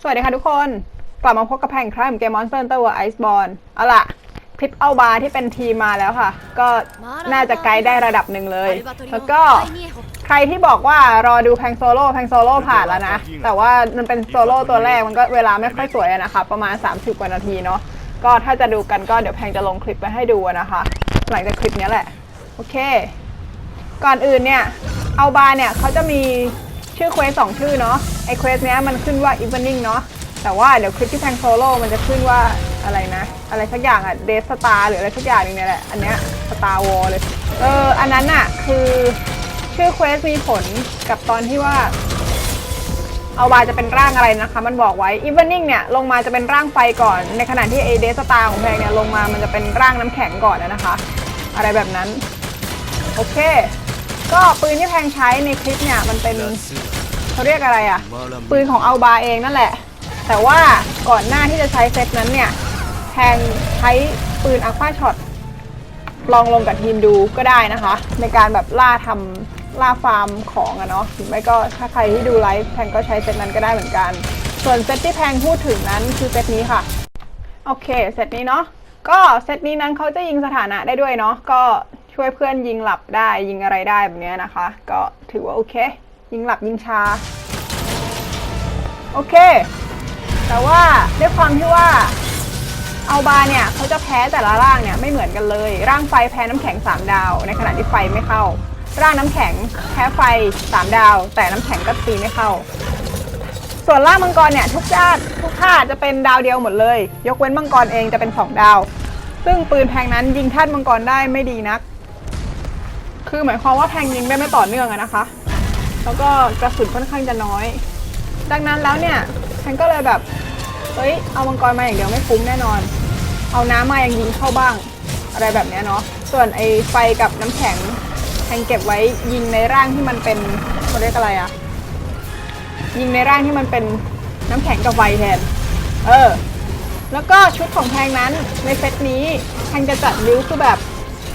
สวัสดีค่ะทุกคน กลับมาพบกับแพงครั้งเกมมอนสเตอร์เตอร์ไอซ์บอลเอาล่ะคลิปเอาบาร์ที่เป็นทีมมาแล้วค่ะ ก็น่าจะไกด์ได้ระดับหนึ่งเลย แล้วก็ใครที่บอกว่ารอดูแพงโซโล่แพงโซโล่ผ่านแล้วนะ แต่ว่ามันเป็นโซโล่ตัวแรกมันก็เวลาไม่ค่อยสวยนะคะประมาณ 30 กว่านาทีเนาะก็ถ้าจะดูกันก็เดี๋ยวแพงจะลงคลิปไปให้ดูนะคะ หลังจากคลิปนี้แหละ โอเค ก่อนอื่นเนี่ยเอาบาร์เนี่ยเขาจะมี ชื่อเควสสองชื่อเนาะไอเควสเนี้ยมันขึ้นว่า evening เนาะแต่ว่าเดี๋ยวคลิปที่แพงโซโล่มันจะขึ้นว่าอะไรนะ อะไรสักอย่างอะเดสตาหรืออะไรสักอย่างนึงเนี่ยแหละ อันเนี้ยสตาร์วอลเลยเอออันนั้นอะคือชื่อเควสมีผลกับตอนที่ว่าเอาบาจะเป็นร่างอะไรนะคะ มันบอกไว้ evening เนี่ยลงมาจะเป็นร่างไฟก่อน ในขณะที่ไอเดสตาของแพงเนี่ยลงมามันจะเป็นร่างน้ำแข็งก่อนนะคะ อะไรแบบนั้น โอเค ก็ปืนที่แพงใช้ในคลิปเนี่ยมันเป็นเขาเรียกอะไรอะปืนของเอาบาเองนั่นแหละ แต่ว่าก่อนหน้าที่จะใช้เซตนั้นเนี่ยแพงใช้ปืนอัลฟาช็อตลองลงกับทีมดูก็ได้นะคะ ในการแบบล่าทำล่าฟาร์มของอะเนาะหรือไม่ก็ถ้าใครที่ดูไลฟ์แพงก็ใช้เซตนั้นก็ได้เหมือนกัน ส่วนเซตที่แพงพูดถึงนั้นคือเซตนี้ค่ะ โอเคเซตนี้เนาะก็เซตนี้นั้นเขาจะยิงสถานะได้ด้วยเนาะก็ ช่วยเพื่อนยิงหลับได้ยิงอะไรได้แบบนี้นะคะ ก็ถือว่าโอเค ยิงหลับยิงชา โอเค แต่ว่าด้วยความที่ว่าเอาบาเนี่ยเขาจะแพ้แต่ละร่างเนี่ยไม่เหมือนกันเลย ร่างไฟแพ้น้ำแข็ง 3 ดาว ในขณะที่ไฟไม่เข้า ร่างน้ำแข็งแพ้ไฟ 3 ดาว แต่น้ำแข็งก็ตีไม่เข้า ส่วนล่างมังกรเนี่ยทุกชาติทุกธาตุจะเป็นดาวเดียวหมดเลย ยกเว้นมังกรเองจะเป็น 2 ดาว ซึ่งปืนแพงนั้นยิงธาตุมังกรได้ไม่ดีนัก คือหมายความว่าแพงยิงได้ไม่ต่อเนื่องอะนะคะ แล้วก็กระสุนค่อนข้างจะน้อย ดังนั้นแล้วเนี่ยแพงก็เลยแบบ เฮ้ย เอามังกรมาอย่างเดียวไม่คุ้มแน่นอน เอาน้ำมายังยิงเข้าบ้าง อะไรแบบเนี้ยเนาะ ส่วนไอ้ไฟกับน้ำแข็งแพงเก็บไว้ยิงในร่างที่มันเป็นเขาเรียกอะไรอะยิงในร่างที่มันเป็นน้ำแข็งกับไฟแทน เออ แล้วก็ชุดของแพงนั้นในเซตนี้แพงจะจัดบิวคือแบบ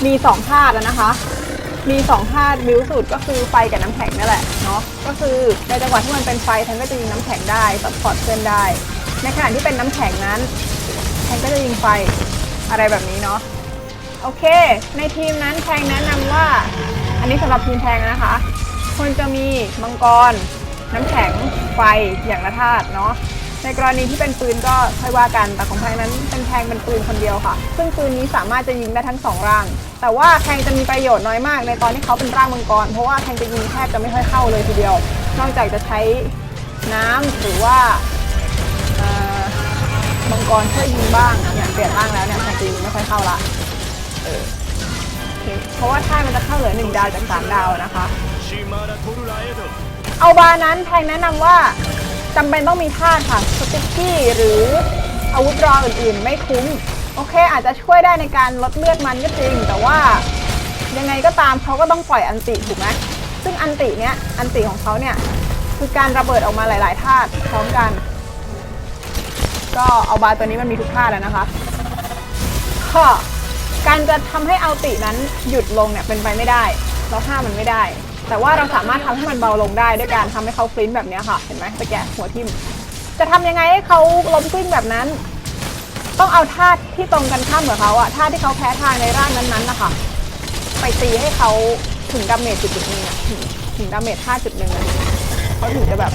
มี2ธาตุอะนะคะ มี2ธาตุบิวสูตรก็คือไฟกับน้ำแข็งนั่นแหละเนาะก็คือในจังหวะที่มันเป็นไฟแทนก็จะยิงน้ำแข็งได้ซัพพอร์ตเพื่อนได้ ในขณะที่เป็นน้ำแข็งนั้นแทนก็จะยิงไฟอะไรแบบนี้เนาะโอเค ในทีมนั้นแพงแนะนำว่า อันนี้สำหรับทีมแพงนะคะควรจะมีมังกรน้ำแข็งไฟอย่างละธาตุเนาะ ในกรณีที่เป็นปืนก็ค่อยว่ากัน แต่ของแพงนั้นเป็นแพงเป็นปืนคนเดียวค่ะ ซึ่งปืนนี้สามารถจะยิงได้ทั้งสองร่าง แต่ว่าแพงจะมีประโยชน์น้อยมาก ในตอนที่เขาเป็นร่างมังกร เพราะว่าแพงจะยิงแทบจะไม่ค่อยเข้าเลยทีเดียว นอกจากจะใช้น้ำหรือว่ามังกรช่วยยิงบ้างเนี่ยเปลี่ยนร่างแล้วเนี่ยแพงจะยิงไม่ค่อยเข้าละเออเพราะว่าท่ามันจะเข้าเหลือหนึ่งดาวจากสามดาวนะคะเอาบานั้นแพงแนะนำว่า จำเป็นต้องมีธาตุค่ะสติ๊กกี้หรืออาวุธรองอื่นๆ ไม่คุ้ม โอเค อาจจะช่วยได้ในการลดเลือดมันก็จริง แต่ว่ายังไงก็ตามเขาก็ต้องปล่อยอันติถูกไหมซึ่งอันติเนี้ยอันติของเขาเนี่ยคือการระเบิดออกมาหลายๆธาตุพร้อมกัน ก็เอาบาตัวนี้มันมีทุกธาตุแล้วนะคะก็การจะทำให้เอาตินั้นหยุดลงเนี่ยเป็นไปไม่ได้ เราห้ามมันไม่ได้ แต่ว่าเราสามารถทำให้มันเบาลงได้ด้วยการทำให้เขาฟลิ้นแบบนี้ค่ะ เห็นไหมตะแกะหัวทิ่ม จะทำยังไงให้เขาล้มกลิ้งแบบนั้น ต้องเอาธาที่ตรงกันข้ามกับเขาอะธาที่เขาแพ้ทางในร่างนั้นๆนะคะไปตีให้เขาถึงดาเมจจุดจุดๆหนึงอะถึงถึงดาเมจธาจุดหนึ่งเขาถึงจะแบบ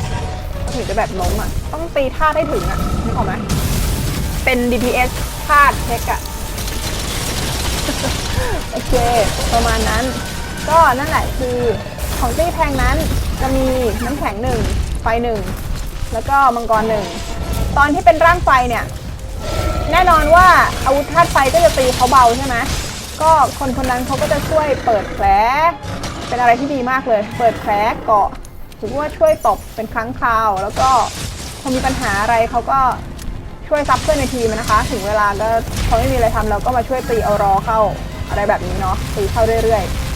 เขาถึงจะแบบล้มอะต้องตีธาให้ถึงอะนึกออกไหมเป็น DPS ธาเทคอะโอเค ประมาณนั้น ก็นั่นแหละคือ ของตี้แพงนั้นจะมีน้ำแข็งหนึ่งไฟหนึ่งแล้วก็มังกรหนึ่งตอนที่เป็นร่างไฟเนี่ย แน่นอนว่าอาวุธธาตุไฟก็จะตีเขาเบาใช่ไหมก็คนคนนั้นเขาก็จะช่วยเปิดแผล เป็นอะไรที่ดีมากเลย เปิดแผลเกาะหรือว่าช่วยตบเป็นครั้งคราว แล้วก็พอมีปัญหาอะไรเขาก็ช่วยซับเพื่อนในทีมนะคะ ถึงเวลาก็เขาไม่มีอะไรทำเราก็มาช่วยตีเอารอเข้าอะไรแบบนี้เนาะตีเข้าเรื่อยๆ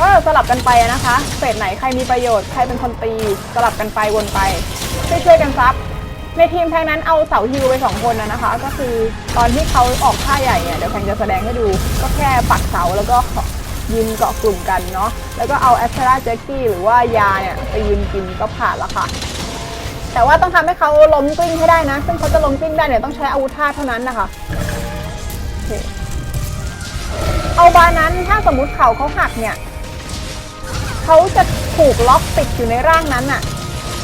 ก็สลับกันไปนะคะเฟสไหนใครมีประโยชน์ใครเป็นคนตีสลับกันไปวนไปช่วยช่วยกันซับในทีมแพงนั้นเอาเสาฮิวไปสองคนนะนะคะ ก็คือตอนที่เขาออกท่าใหญ่เนี่ยเดี๋ยวแพงจะแสดงให้ดู ก็แค่ปักเสาแล้วก็ยืนเกาะกลุ่มกันเนาะแล้วก็เอาแอสเทราเจกกี้หรือว่ายาเนี่ยไปยืนกินก็ผ่านแล้วค่ะ แต่ว่าต้องทำให้เขาล้มกลิ้งให้ได้นะ ซึ่งเขาจะล้มกลิ้งได้เนี่ยต้องใช้อาวุธธาตุเท่านั้นนะคะเคเอาบานั้นถ้าสมมุติเขาเขาหักเนี่ย เขาจะถูกล็อกติดอยู่ในร่างนั้นน่ะ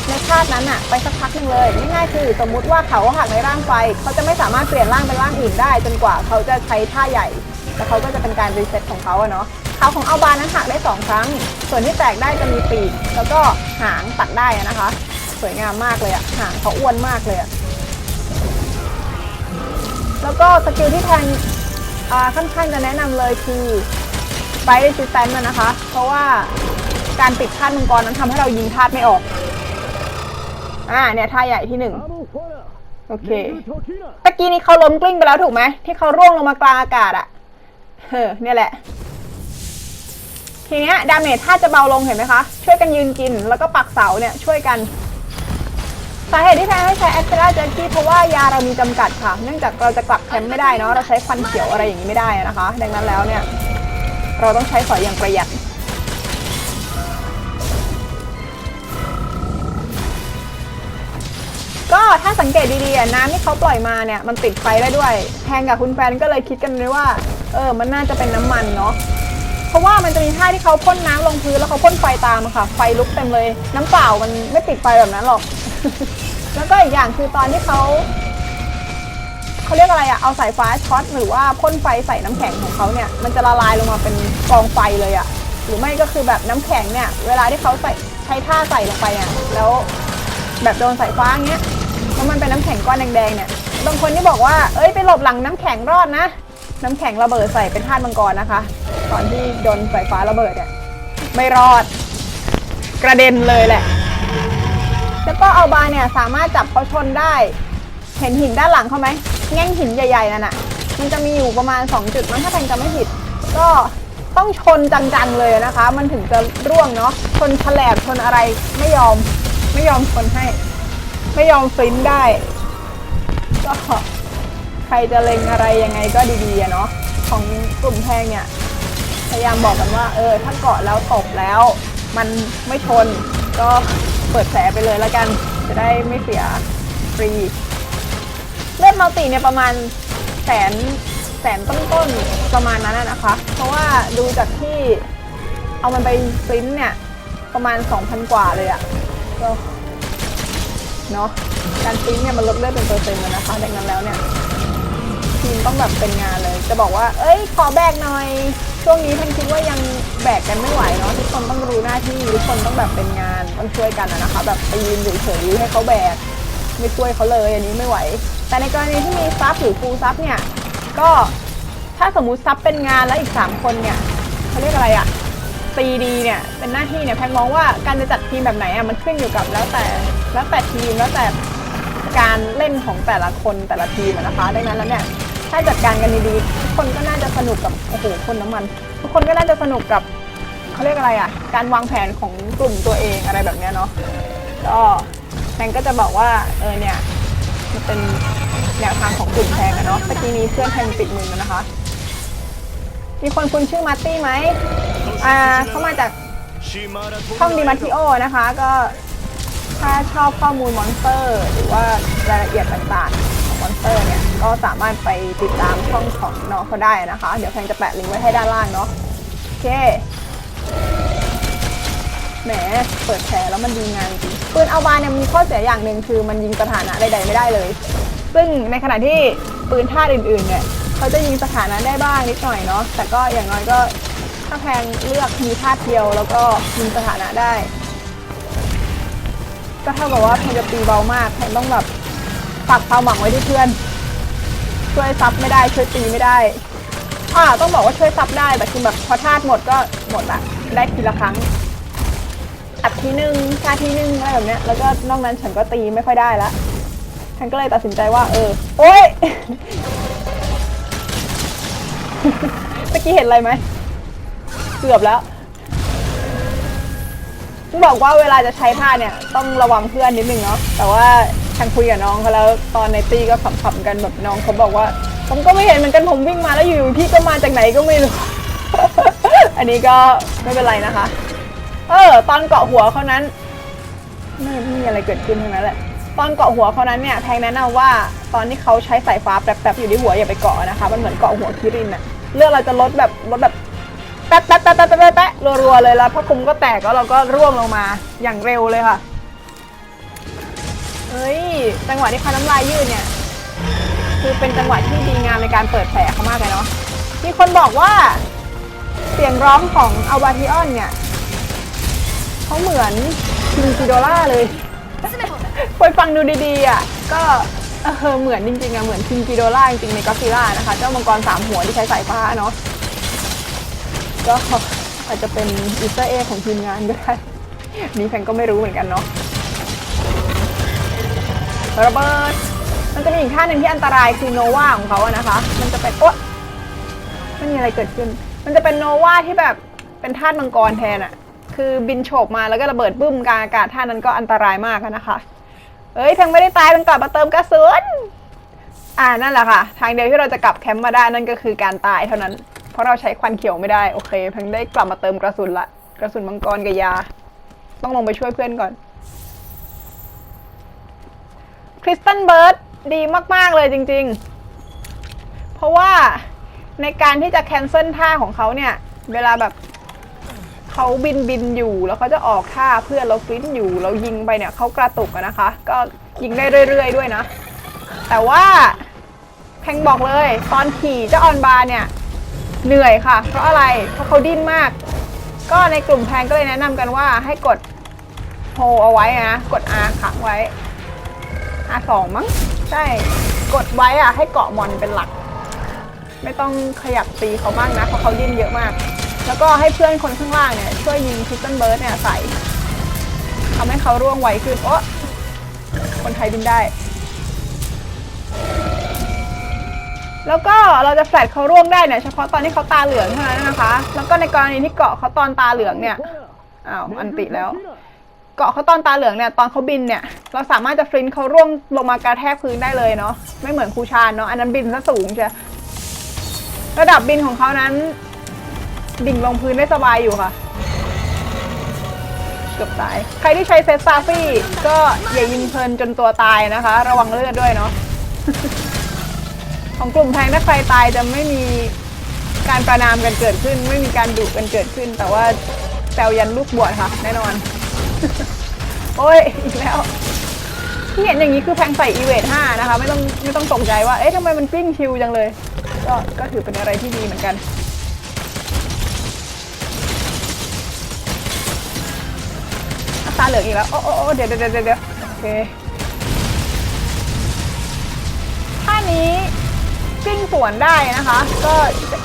ในชาตินั้นน่ะไปสักพักหนึ่งเลยง่ายๆคือสมมุติว่าเขาหักในร่างไฟเขาจะไม่สามารถเปลี่ยนร่างเป็นร่างอื่นได้ จนกว่าเขาจะใช้ท่าใหญ่แล้วเขาก็จะเป็นการรีเซ็ตของเขาอะเนาะเขาของเอาบานั้นหักได้สองครั้ง ส่วนที่แตกได้จะมีปีก แล้วก็หางตัดได้อะนะคะ สวยงามมากเลยอะหางเขาอ้วนมากเลยอะแล้วก็สกิลที่แทงอ่าค่อนข้างจะแนะนำเลยคือไฟเรสิสแตนต์นะคะ เพราะว่า การติดธาตุมังกรนั้นทำให้เรายิงธาตุไม่ออก อ่าเนี่ยท่าใหญ่ที่หนึ่งโอเคตะกี้นี้เขาล้มกลิ้งไปแล้วถูกไหมที่เขาร่วงลงมากลางอากาศอะเออเนี่ยแหละ ทีเนี้ยดาเมจถ้าจะเบาลงเห็นไหมคะ ช่วยกันยืนกินแล้วก็ปักเสาเนี่ยช่วยกันสาเหตุที่แพ้ให้ใช้แอสเ r ราแจ็คกี้เพราะว่ายาเรามีจำกัดค่ะ เนื่องจากเราจะกลับแคมป์ไม่ได้เนาะเราใช้ควันเขียวอะไรอย่างนี้ไม่ได้นะคะ ดังนั้นแล้วเนี่ย เราต้องใช้สอยอย่างประหยัด ก็ถ้าสังเกตดีๆอะน้ำที่เขาปล่อยมาเนี่ยมันติดไฟได้ด้วยแทงกับคุณแฟนก็เลยคิดกันเลยว่า เออมันน่าจะเป็นน้ำมันเนาะเพราะว่ามันจะมีท่าที่เขาพ่นน้ำลงพื้นแล้วเขาพ่นไฟตามอะค่ะ ไฟลุกเต็มเลย น้ำเปล่ามันไม่ติดไฟแบบนั้นหรอก แล้วก็อีกอย่างคือตอนที่เขาเขาเรียกอะไรอะเอาสายฟ้าช็อตหรือว่าพ่นไฟใส่น้ำแข็งของเขาเนี่ยมันจะละลายลงมาเป็นกองไฟเลยอะหรือไม่ก็คือแบบน้ำแข็งเนี่ยเวลาที่เขาใส่ใช้ท่าใส่ลงไปเนี่ยแล้ว แบบโดนสายฟ้าอย่างเงี้ยแล้วมันเป็นน้ำแข็งก้อนแดงๆเนี่ยบางคนที่บอกว่าเอ้ยไปหลบหลังน้ำแข็งรอดนะ น้ำแข็งระเบิดใส่เป็นธาตุมังกรนะคะ ตอนที่โดนสายฟ้าระเบิดเนี่ยไม่รอด กระเด็นเลยแหละ แล้วก็เอาบาเนี่ยสามารถจับเขาชนได้ เห็นหินด้านหลังเขาไหมแง่งหินใหญ่ๆนั่นน่ะ มันจะมีอยู่ประมาณ 2 จุดมั้งถ้าแทงจำไม่ผิด ก็ต้องชนจังๆเลยนะคะ มันถึงจะร่วงเนาะชนฉลบชนอะไรไม่ยอม ไม่ยอมชนให้ ไม่ยอมฟินได้ ก็ใครจะเล็งอะไรยังไงก็ดีๆเนาะของกลุ่มแพงเนี่ยพยายามบอกกันว่า เออ ถ้าเกาะแล้วตบแล้ว มันไม่ชนก็เปิดแผลไปเลยแล้วกัน จะได้ไม่เสียฟรีเลือดมัลติเนี่ยประมาณแสนแสนต้นๆประมาณนั้นนะคะ เพราะว่าดูจากที่เอามันไปปริ้นเนี่ย ประมาณ 2,000 กว่าเลยอะ ก็เนาะการปริ้นเนี่ยมันลดเลือดเป็นเปอร์เซ็นต์เลยนะคะดังนั้นแล้วเนี่ยทีมต้องแบบเป็นงานเลย จะบอกว่า เอ้ย ขอแบกหน่อย ช่วงนี้ท่านคิดว่ายังแบกกันไม่ไหวเนาะทุกคนต้องรู้หน้าที่ทุกคนต้องแบบเป็นงานต้องช่วยกันอะนะคะ แบบไปยืนเฉยให้เขาแบกไม่ช่วยเขาเลยอันนี้ไม่ไหว แต่ในกรณีที่มีซับหรือฟูลซับเนี่ยก็ถ้าสมมุติซับเป็นงานแล้วอีก 3 คนเนี่ยเขาเรียกอะไรอะ ตีดีเนี่ยเป็นหน้าที่เนี่ยแพงมองว่าการจะจัดทีมแบบไหนอะมันขึ้นอยู่กับแล้วแต่แล้วแต่ทีมแล้วแต่การเล่นของแต่ละคนแต่ละทีมนะคะดังนั้นแล้วเนี่ยถ้าจัดการกันดีๆทุกคนก็น่าจะสนุกกับโอ้โหคนน้ำมัน ทุกคนก็น่าจะสนุกกับเขาเรียกอะไรอะการวางแผนของกลุ่มตัวเองอะไรแบบเนี้ยเนาะก็แพงก็จะบอกว่าเออเนี่ยมันเป็นแนวทางของกลุ่มแพงอะเนาะตะกี้นี้เพื่อนแพงติดมือนะคะ มีคนคุ้นชื่อมาร์ตี้ไหม อ่าเขามาจากช่องดีมาทิโอนะคะ ก็ถ้าชอบข้อมูลมอนสเตอร์ หรือว่ารายละเอียดต่างๆของมอนสเตอร์เนี่ย ก็สามารถไปติดตามช่องของน้องเขาได้นะคะ เดี๋ยวแพงจะแปะลิงก์ไว้ให้ด้านล่างเนาะโอเคแหมเปิดแผลแล้วมันดีงานจริงปืนเอาบาเนี่ยมีข้อเสียอย่างหนึ่งคือมันยิงสถานะใดๆไม่ได้เลย ซึ่งในขณะที่ปืนท่าตุอื่นๆเนี่ยเขาจะยิงสถานะได้บ้างนิดหน่อยเนาะแต่ก็อย่างน้อยก็ ถ้าแพงเลือกมีท่าตุเดียวแล้วก็ยิงสถานะได้ ก็เท่ากับว่าแพงจะตีเบามากแพงต้องแบบฝากความหวังไว้ที่เพื่อน ช่วยซับไม่ได้ช่วยตีไม่ได้อ่าต้องบอกว่าช่วยซับได้แต่คือแบบพอธาตุหมดก็หมดละได้ทีละครั้งอัดทีหนึ่งชาทีหนึ่งอะไรแบบเนี้ยแล้วก็นอกนั้นฉันก็ตีไม่ค่อยได้ละฉันก็เลยตัดสินใจว่า เออ โอ๊ยเมื่อกี้เห็นอะไรไหม กือบแล้วบอกว่าเวลาจะใช้ท่าเนี่ยต้องระวังเพื่อนนิดนึงเนาะแต่ว่าฉันคุยกับน้องเขาแล้วตอนในตีก็ขำๆกันแบบน้องเขาบอกว่า ผมก็ไม่เห็นเหมือนกันผมวิ่งมาแล้วอยู่พี่ก็มาจากไหนก็ไม่รู้ อันนี้ก็ไม่เป็นไรนะคะ เออ ตอนเกาะหัวเขานั้นไม่มีอะไรเกิดขึ้นทั้งนั้นแหละตอนเกาะหัวเขานั้นเนี่ยแพงแนะนำว่าตอนที่เขาใช้สายฟ้าแป๊บๆอยู่ที่หัวอย่าไปเกาะนะคะ มันเหมือนเกาะหัวคิรินอะเลือดเราจะลดแบบลดแบบ แป๊บแป๊บแป๊บแป๊บแป๊บแป๊บรัวๆเลยแล้วพอคุมก็แตกแล้วเราก็ร่วงลงมาอย่างเร็วเลยค่ะเฮ้ยจังหวะที่เขาน้ำลายยืดเนี่ยคือเป็นจังหวะที่ดีงามในการเปิดแผลเขามากเลยเนาะมีคนบอกว่าเสียงร้องของอัลบาทิออนเนี่ยเขาเหมือนคิงกิโดล่าเลยไปฟังดูดีๆอะก็เออเหมือนจริงๆอะเหมือนคิงกิโดล่าจริงๆในก็ซิล่านะคะ เจ้ามังกรสามหัวที่ใช้สายฟ้าเนาะ ก็อาจจะเป็นอีสเตอร์เอของทีมงานก็ได้นี่แฟนก็ไม่รู้เหมือนกันเนาะระเบิดมันจะมีอีกท่าหนึ่งที่อันตรายคือโนวาของเขาอะนะคะ มันจะเป็นโอ๊ะไม่มีอะไรเกิดขึ้น มันจะเป็นโนวาที่แบบเป็นธาตุมังกรแทนอะคือบินโฉบมาแล้วก็ระเบิดบึ้มกลางอากาศท่านั้นก็อันตรายมากนะคะ เอ้ยเพังไม่ได้ตายเพังกลับมาเติมกระสุนอ่านั่นแหละค่ะ ทางเดียวที่เราจะกลับแคมป์มาได้นั่นก็คือการตายเท่านั้น เพราะเราใช้ควันเขียวไม่ได้โอเคเพังได้กลับมาเติมกระสุนละกระสุนมังกรกับยา ต้องลงไปช่วยเพื่อนก่อนคริสตันเบิร์ดดีมาก ๆ เลยจริง ๆ เพราะว่าในการที่จะแคนเซิลท่าของเขาเนี่ย เวลาแบบเขาบินบินอยู่แล้วเขาจะออกท่าเพื่อเราฟลินอยู่ เรายิงไปเนี่ยเขากระตุกนะคะ ก็ยิงได้เรื่อย ๆ ด้วยนะ แต่ว่าแพงบอกเลย ตอนขี่เจ้าออนบาร์เนี่ย เหนื่อยค่ะ เพราะอะไรเพราะเขาดิ้นมาก ก็ในกลุ่มแพงก็เลยแนะนำกันว่าให้กดโฮเอาไว้นะกด R ขังไว้ R2 มั้งใช่กดไว้อะให้เกาะมอนเป็นหลัก ไม่ต้องขยับตีเขามากนะเพราะเขาดิ้นเยอะมาก แล้วก็ให้เพื่อนคนข้างล่างเนี่ยช่วยยิงพิสตันเบิร์ดเนี่ยใส่ทำให้เขาร่วงไวขึ้นโอ้คนไทยบินได้ แล้วก็เราจะแฟลตเขาร่วงได้เนี่ยเฉพาะตอนที่เขาตาเหลืองเท่านั้นนะคะ แล้วก็ในกรณีที่เกาะเขาตอนตาเหลืองเนี่ยอ้าวอันติแล้ว เกาะเขาตอนตาเหลืองเนี่ยตอนเขาบินเนี่ย เราสามารถจะฟลินเขาร่วงลงมากระแทกพื้นได้เลยเนาะไม่เหมือนครูชานเนาะอันนั้นบินซะสูงใช่ระดับบินของเขานั้น ดิ่งลงพื้นได้สบายอยู่ค่ะเกือบตาย ใครที่ใช้เซตซาฟี่ก็อย่ายิงเพลินจนตัวตายนะคะ ระวังเลือดด้วยเนาะ ของกลุ่มแพงถ้าใครตายจะไม่มีการประนามกันเกิดขึ้น ไม่มีการดุกันเกิดขึ้น แต่ว่าแซวยันลูกบวชค่ะ แน่นอน โอ้ย อีกแล้วที่เห็นอย่างนี้คือแพงใส่อีเวท5นะคะ ไม่ต้องไม่ต้องตกใจว่า เอ๊ะทำไมมันกลิ้งชิวจังเลย ก็ก็ถือเป็นอะไรที่ดีเหมือนกันอะตาเหลืองอีกแล้ว โอ้โอ้โอ้เดี๋ยวเดี๋ยวเดี๋ยวเดี๋ยวโอเคท่านี้ กลิ้งสวนได้นะคะ ก็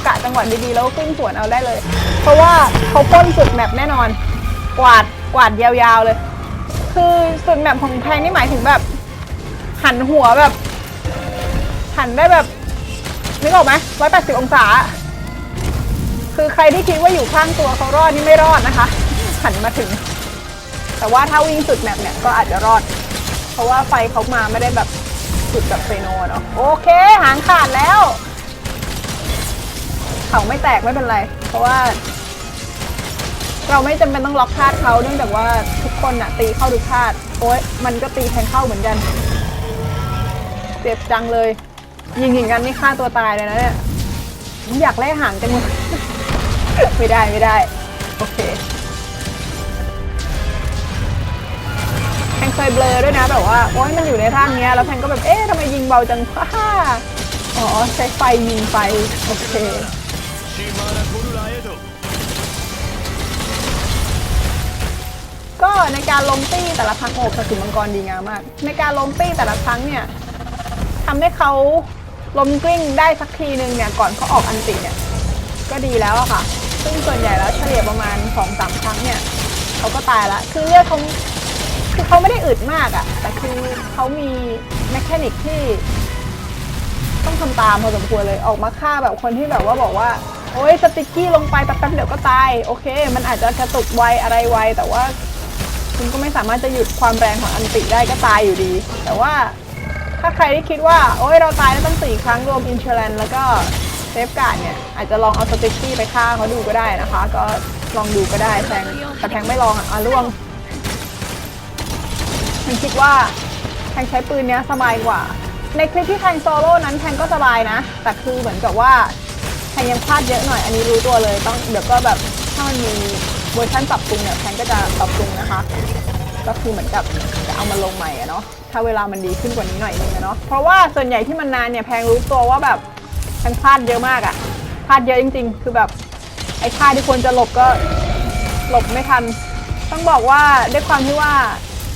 กะจังหวะดีๆ แล้วก็กลิ้งสวนเอาได้เลย เพราะว่าเขาพ่นสุดแมปแน่นอน กวาดกวาดยาวๆเลย คือสุดแมปของแพงนี่หมายถึงแบบ หันหัวแบบ หันได้แบบนึกออกไหมร้อยแปดสิบองศา คือใครที่คิดว่าอยู่ข้างตัวเขารอดนี่ไม่รอดนะคะ หันมาถึง แต่ว่าถ้าวิ่งสุดแมปเนี่ยก็อาจจะรอด เพราะว่าไฟเขามาไม่ได้แบบ สุดแบบเซโนเนาะโอเค หางขาดแล้ว เขาไม่แตกไม่เป็นไร เพราะว่า เราไม่จำเป็นต้องล็อกธาตุเขาเนื่องจากว่าทุกคนอะตีเข้าทุกธาตุโอ้ยมันก็ตีแทงเข้าเหมือนกัน เจ็บจังเลย ยิงอย่างนั้นนี่ฆ่าตัวตายเลยนะเนี่ยอยากไล่ห่างจังเลยไม่ได้ไม่ได้ โอเค เคยเบลอด้วยนะแบบว่าโอ้ยมันอยู่ในท่างเนี้แล้วแพนก็แบบเอ๊ะทำไมยิงเบาจังวะอ๋อใช้ไฟยิงไฟโอเคก็ในการล้มตี้แต่ละครั้งโอ้กระสุนมังกรดีงามมาก ในการล้มตี้แต่ละครั้งเนี่ยทำให้เขาล้มกลิ้งได้สักทีหนึ่งเนี่ยก่อนเขาออกอันติเนี่ยก็ดีแล้วอะค่ะ ซึ่งส่วนใหญ่แล้วเฉลี่ยประมาณสองสามครั้งเนี่ยเขาก็ตายละคือเลือดเขา คือเขาไม่ได้อึดมากอะแต่คือเขามีแมคานิกที่ ต้องทำตามพอสมควรเลยออกมาฆ่าแบบคนที่แบบว่าบอกว่า โอ๊ยสติกกี้ลงไปแป๊บๆเดี๋ยวก็ตาย โอเค มันอาจจะกระตุกไวอะไรไวแต่ว่า คุณก็ไม่สามารถจะหยุดความแรงของอันติได้ก็ตายอยู่ดี แต่ว่าถ้าใครที่คิดว่า โอ๊ยเราตายได้วตั้งสี่ครั้งรวมอินเชอร์แลนแล้วก็เซฟการ์ดเนี่ย อาจจะลองเอาสติกกี้ไปฆ่าเขาดูก็ได้นะคะ ก็ลองดูก็ได้แทงแต่แทงไม่ลองอะอะล่วง ฉันคิดว่าแทงใช้ปืนเนี้ยสบายกว่า ในคลิปที่แทงโซโล่นั้นแทงก็สบายนะ แต่คือเหมือนกับว่าแทงยังพลาดเยอะหน่อย อันนี้รู้ตัวเลย ต้องเดี๋ยวก็แบบถ้ามันมีเวอร์ชันปรับปรุงเนี่ยแทงก็จะปรับปรุงนะคะ ก็คือเหมือนกับจะเอามาลงใหม่อะเนาะ ถ้าเวลามันดีขึ้นกว่านี้หน่อยนึงอะเนาะ เพราะว่าส่วนใหญ่ที่มันนานเนี่ยแพงรู้ตัวว่าแบบแพงพลาดเยอะมากอะพลาดเยอะจริง ๆ คือแบบไอ้ท่าที่ควรจะหลบก็หลบไม่ทัน ต้องบอกว่าด้วยความที่ว่า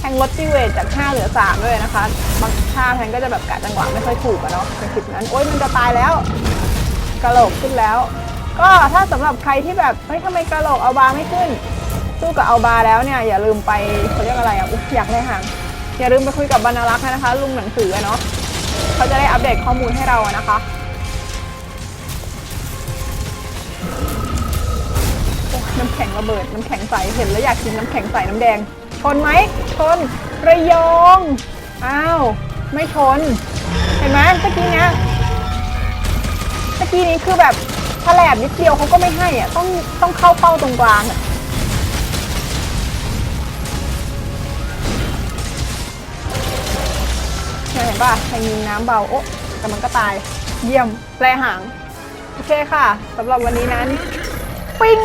แพงลดตีเวทจาก 5 เหลือ 3 ด้วยนะคะ บางท่าแพงก็จะแบบกะจังหวะไม่ค่อยถูกอะเนาะในคลิปนั้น โอ๊ยมันจะตายแล้วกระโหลกขึ้นแล้ว ก็ถ้าสำหรับใครที่แบบเฮ้ยทำไมกระโหลกเอาบาไม่ขึ้น สู้กับเอาบาแล้วเนี่ยอย่าลืมไปเขาเรียกอะไรอะอุ๊ยอยากได้หางอย่าลืมไปคุยกับบรรลักษณ์นะคะ ลุงหนังสือเนาะเขาจะได้อัปเดตข้อมูลให้เราอะนะคะน้ำแข็งระเบิด น้ำแข็งใส เห็นแล้วอยากกินน้ำแข็งใสน้ำแดง ชนไหมชนระยองอ้าวไม่ชน เห็นไหมเมื่อกี้เนี้ยเมื่อกี้นี้คือแบบแฉลบนิดเดียวเขาก็ไม่ให้อะต้องต้องเข้าเป้าตรงกลางอะเนี่ยเห็นป่ะแทงยิงน้ำเบาโอ๊ะแต่มันก็ตาย เยี่ยมแปลหาง โอเคค่ะสำหรับวันนี้นั้น ปิ้ง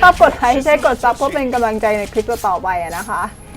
ชอบกดไลค์ใช้กดซับเพื่อเป็นกำลังใจในคลิปต่อไปนะคะ